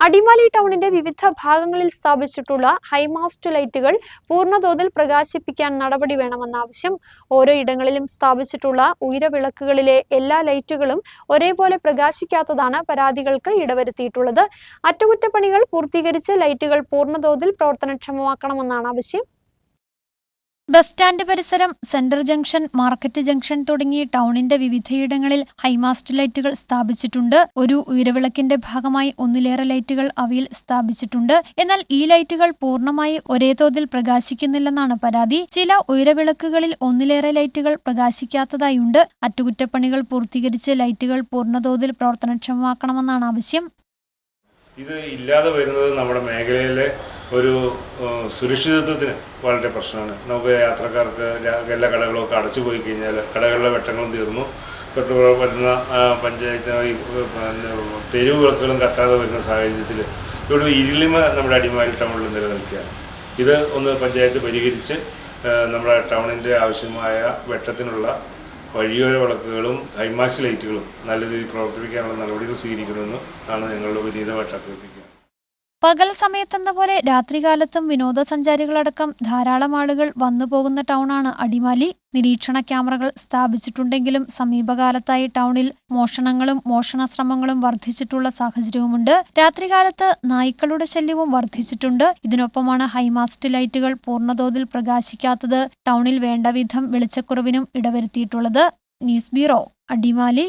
അടിമാലി ടൗണിന്റെ വിവിധ ഭാഗങ്ങളിൽ സ്ഥാപിച്ചിട്ടുള്ള ഹൈമാസ്റ്റ് ലൈറ്റുകൾ പൂർണതോതിൽ പ്രകാശിപ്പിക്കാൻ നടപടി വേണമെന്ന ആവശ്യം ഓരോ ഇടങ്ങളിലും സ്ഥാപിച്ചിട്ടുള്ള ഉയരവിളക്കുകളിലെ എല്ലാ ലൈറ്റുകളും ഒരേപോലെ പ്രകാശിക്കാത്തതാണ് പരാതികൾക്ക് ഇടവരുത്തിയിട്ടുള്ളത്. അറ്റകുറ്റപ്പണികൾ പൂർത്തീകരിച്ച് ലൈറ്റുകൾ പൂർണതോതിൽ പ്രവർത്തനക്ഷമമാക്കണമെന്നാണ് ആവശ്യം. ബസ് സ്റ്റാൻഡ് പരിസരം സെൻട്രൽ ജംഗ്ഷൻ മാർക്കറ്റ് ജംഗ്ഷൻ തുടങ്ങി ടൗണിന്റെ വിവിധയിടങ്ങളിൽ ഹൈമാസ്റ്റ് ലൈറ്റുകൾ സ്ഥാപിച്ചിട്ടുണ്ട്. ഒരു ഉയരവിളക്കിന്റെ ഭാഗമായി ഒന്നിലേറെ ലൈറ്റുകൾ അവയിൽ സ്ഥാപിച്ചിട്ടുണ്ട്. എന്നാൽ ഈ ലൈറ്റുകൾ പൂർണമായി ഒരേ തോതിൽ പ്രകാശിക്കുന്നില്ലെന്നാണ് പരാതി. ചില ഉയരവിളക്കുകളിൽ ഒന്നിലേറെ ലൈറ്റുകൾ പ്രകാശിക്കാത്തതായുണ്ട്. അറ്റകുറ്റപ്പണികൾ പൂർത്തീകരിച്ച് ലൈറ്റുകൾ പൂർണതോതിൽ പ്രവർത്തനക്ഷമമാക്കണമെന്നാണ് ആവശ്യം. ഇത് ഇല്ലാതെ വരുന്നത് നമ്മുടെ മേഖലയിലെ ഒരു സുരക്ഷിതത്വത്തിന് വളരെ പ്രശ്നമാണ്. നമുക്ക് യാത്രക്കാർക്ക് എല്ലാ കടകളും ഒക്കെ അടച്ചു പോയി കഴിഞ്ഞാൽ കടകളിലെ വെട്ടങ്ങളും തീർന്നു. തൊട്ട് വരുന്ന പഞ്ചായത്ത് ഈ, തെരുവ് വിളക്കുകളും കത്താതെ വരുന്ന സാഹചര്യത്തിൽ ഇവിടെ ഇരുളിമ നമ്മുടെ അടിമാലി ടൗണിൽ നിലനിൽക്കുകയാണ്. ഇത് ഒന്ന് പഞ്ചായത്ത് പരിഹരിച്ച് നമ്മുടെ ടൗണിന്റെ ആവശ്യമായ വെട്ടത്തിനുള്ള വഴിയോര വിളക്കുകളും ഹൈമാക്സ് ലൈറ്റുകളും നല്ല രീതിയിൽ പ്രവർത്തിപ്പിക്കാനുള്ള നടപടികൾ സ്വീകരിക്കണമെന്ന് ആണ് ഞങ്ങളുടെ വിനീതമായിട്ട് അഭ്യർത്ഥിക്കുക. പകൽ സമയത്തെന്ന പോലെ രാത്രികാലത്തും വിനോദസഞ്ചാരികളടക്കം ധാരാളം ആളുകൾ വന്നു പോകുന്ന ടൗണാണ് അടിമാലി. നിരീക്ഷണ ക്യാമറകൾ സ്ഥാപിച്ചിട്ടുണ്ടെങ്കിലും സമീപകാലത്തായി ടൗണിൽ മോഷണങ്ങളും മോഷണശ്രമങ്ങളും വർദ്ധിച്ചിട്ടുള്ള സാഹചര്യവുമുണ്ട്. രാത്രികാലത്ത് നായ്ക്കളുടെ ശല്യവും വർദ്ധിച്ചിട്ടുണ്ട്. ഇതിനൊപ്പമാണ് ഹൈമാസ്റ്റ് ലൈറ്റുകൾ പൂർണതോതിൽ പ്രകാശിക്കാത്തത് ടൗണിൽ വേണ്ടവിധം വെളിച്ചക്കുറവിനും ഇടവരുത്തിയിട്ടുള്ളത്. News bureau Adimali.